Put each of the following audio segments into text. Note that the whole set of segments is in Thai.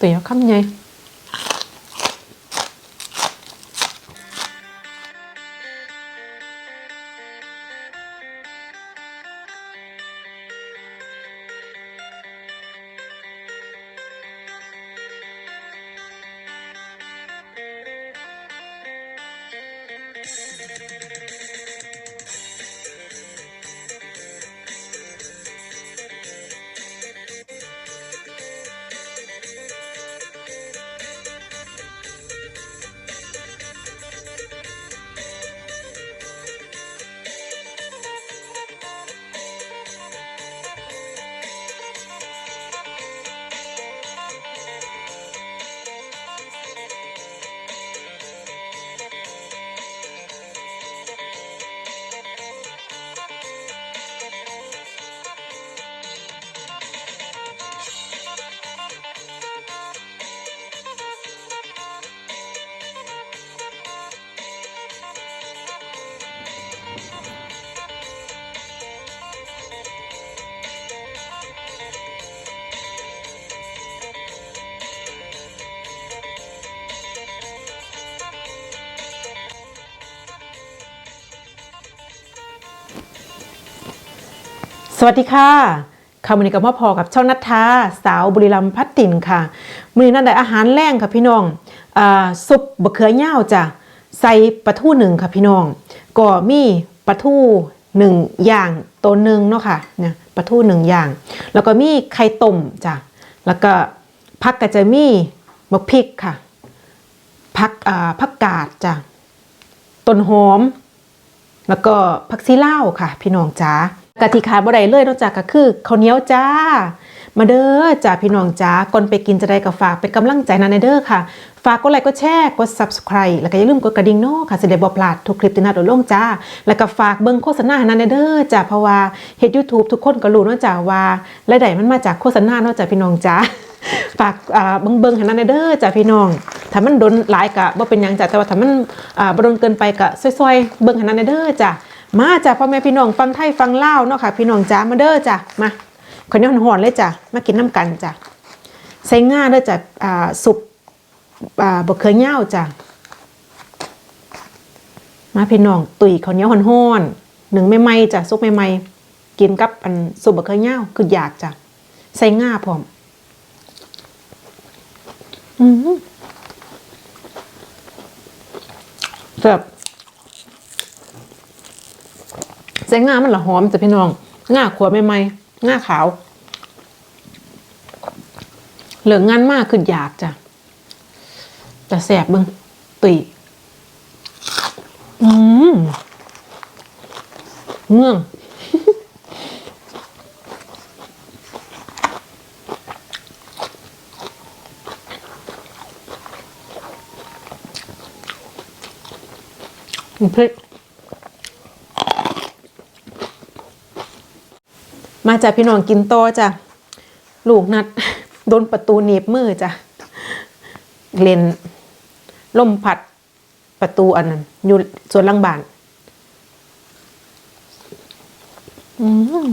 ตุ๋ยเอา สวัสดีค่ะคำวันนี้กับพ่อพอกับช่องนัทธาสาวบุรีรัมย์พัดตินค่ะมือนี้นั่นได้อาหารแรงค่ะพี่น้องอ่าซุปบะเขือเน่าจ้ะใส่ปลาทูหนึ่งค่ะพี่น้องก็มีปลาทูหนึ่งอย่างตัวหนึ่งเนาะค่ะเนี่ยปลาทูหนึ่งอย่าง แล้วก็มีไข่ต้มจ้ะแล้วก็ผักก็จะมีมะพริกค่ะผักอ่าผักกาดจ้ะต้นหอม แล้วก็ผักซีล่าวค่ะ พี่น้องจ้า กะทิขาดบ่ได้เลยนอกจากก็คือข้าวเหนียวจ้า มาเด้อจ้าพี่น้องจ้าก่อนไปกินจะได้ก็ฝากเป็นกำลังใจนะในเด้อค่ะ ฝากกดไลค์กดแชร์กด subscribe แล้วก็อย่าลืมกดกระดิ่งเนาะค่ะสิได้บ่พลาดทุกคลิปที่น่าโดนลงจ้า แล้วก็ฝากเบิ่งโฆษณาให้นะในเด้อจ้าเพราะว่าเฮ็ด YouTube ทุกคนก็รู้เนาะจ้าว่ารายได้มันมาจากโฆษณาเนาะจ้าพี่น้องจ้าฝากเบิ่งเบิ่งให้นั่นเด้อจ้ะพี่น้อง ถ้ามันโดนหลายกะบ่เป็นหยังจ้ะแต่ว่าถ้ามันอ่าบ่โดนเกินไปกะซอยๆ เบิ่งให้นั่นเด้อจ้ะ มาจ้ะพ่อแม่พี่น้องฟังไทยฟังเล่าเนาะค่ะ พี่น้องจ้ามาเด้อจ้ะมาขอนี้หอนเลยจ้ะมากินน้ำกันจ้ะใส่ง่าเด้อจ้ะอ่าสุปอ่าบ่เคยเหย้าจ้ะมาพี่น้องตุ๋ยข้าวเหนียวฮ้อนหนึ่งใหม่ๆจ้ะซุปใหม่ๆกินกับอันสุปบ่เคยเหย้าคืออยากจ้ะใส่ง่าพร้อมอืมแบบ ใส่งามันละหอมจ้ะพี่น้องงาขัวใหม่ๆงาขาว เหลืองงานมากคืออยากจ้ะแต่แสบเบึงตุยอืมเมืองพริก มาจากพี่น้องกินโตจ้ะลูกนัดโดนประตูหนีบมือจ้ะเลนล่มพัดประตูอันนั้นอยู่ส่วนหลังบ้านอืม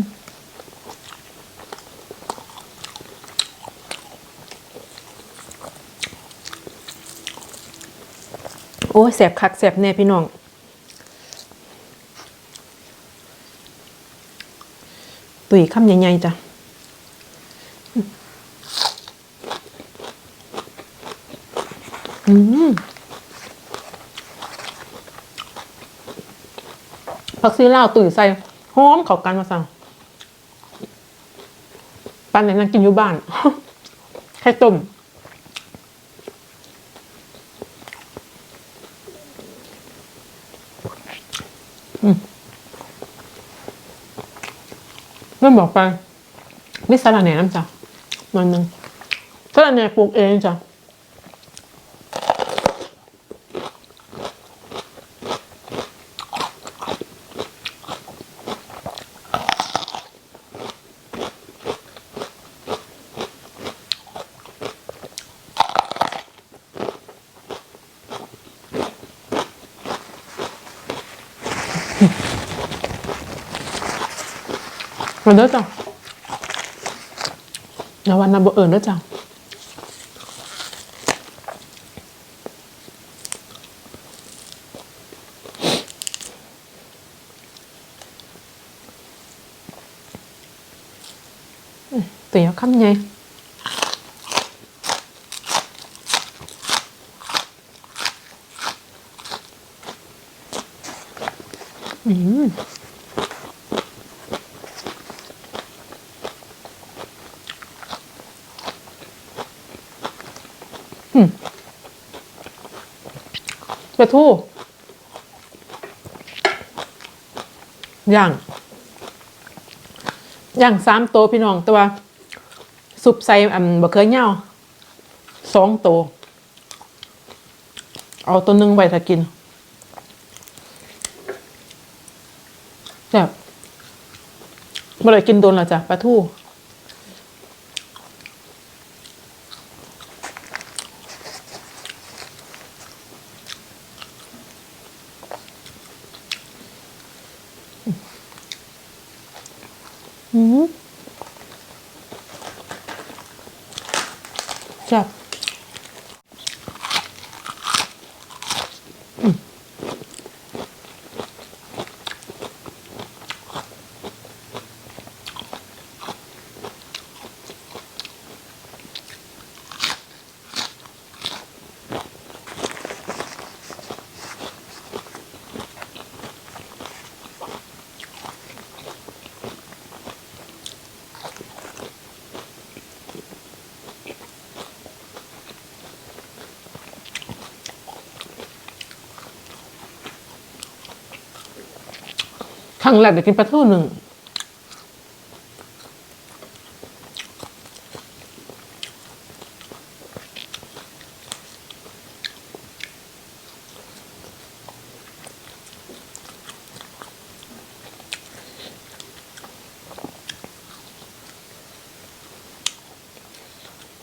โอ้แสบคักแสบแน่พี่น้อง ตุ๋ยคำใหญ่ๆจ้ะอืมผักซีลาวตุ๋ยใส่หอมเข้ากันมาสั่งปันไหนนั่งกินอยู่บ้านไข่ต้ม เริ่มบอกไปมิสลาแหน่น้ำจ้ะวันหนึ่งสลาแหน่ปลูกเองจ้ะ มันเด้อจ้ะนววันนั้นบเอิญเด้อจ้ะตี๋ยาคำไง ปลาทูย่างย่างสามโตวพี่น้องแตัวาซุปใส่อันบะเขือเหย้าสองโตวเอาตัวหนึ่งไว้ถ้ากินแบบเมื่อไรกินโดนและจ้ะปลาทูจับค รั้งแรกได้กินปลาทูหนึ่ง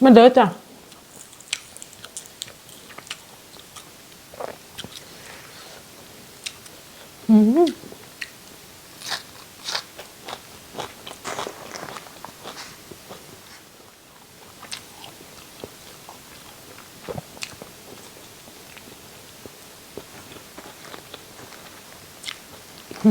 มันเด้อจ้ะ อืม ซุ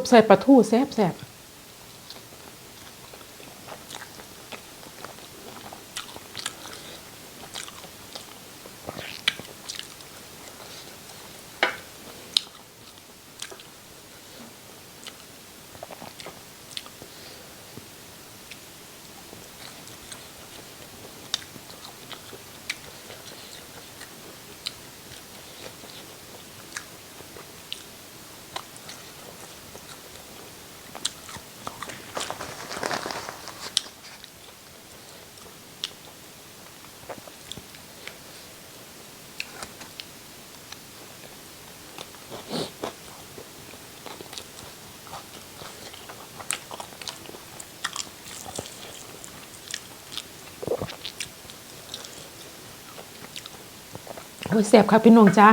ปใส่ปลาทูแซ่บแซ่บ โอ้ยแสบครับพี่น้องจ้า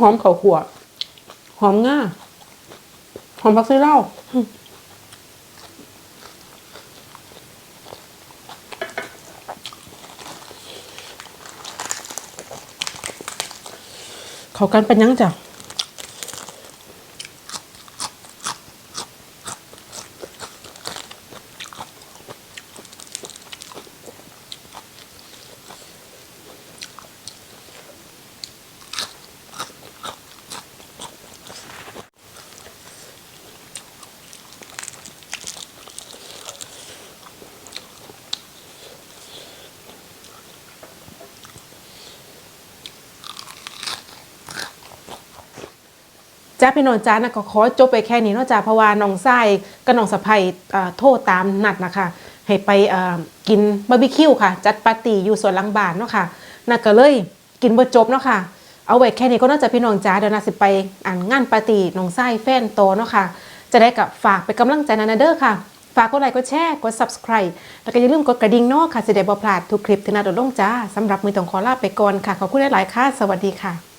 หอมเข่าขวดหอมง่าหอมผักซีเล่าเขากันเป็นยังจ้ะ จ้าพี่น้องจ้านะก็ขอจบไปแค่นี้เนาะจ้าเพราะว่าน้องไส้กับน้องสะใภ้อ่าโทษตามนัดนะคะ ให้ไปอ่ากินบาร์บีคิวค่ะ จัดปาร์ตี้อยู่สวนหลังบ้านเนาะค่ะน่าก็เลยกินบ่จบเนาะค่ะ เอาไว้แค่นี้ก็น่าจะพี่น้องจ้าเดี๋ยวนาสิไปอ่านงานปาร์ตี้น้องไส้แฟนโตเนาะค่ะ จะได้กับฝากไปกำลังใจนานาเด้อค่ะ ฝากกดไลค์กดแชร์กด subscribe แล้วก็อย่าลืมกดกระดิ่งเนาะค่ะจะได้บ่พลาดทุกคลิปที่นาโดดลงจ้าสำหรับมือต้องขอลาไปก่อนค่ะขอบคุณหลายๆค่ะ สวัสดีค่ะ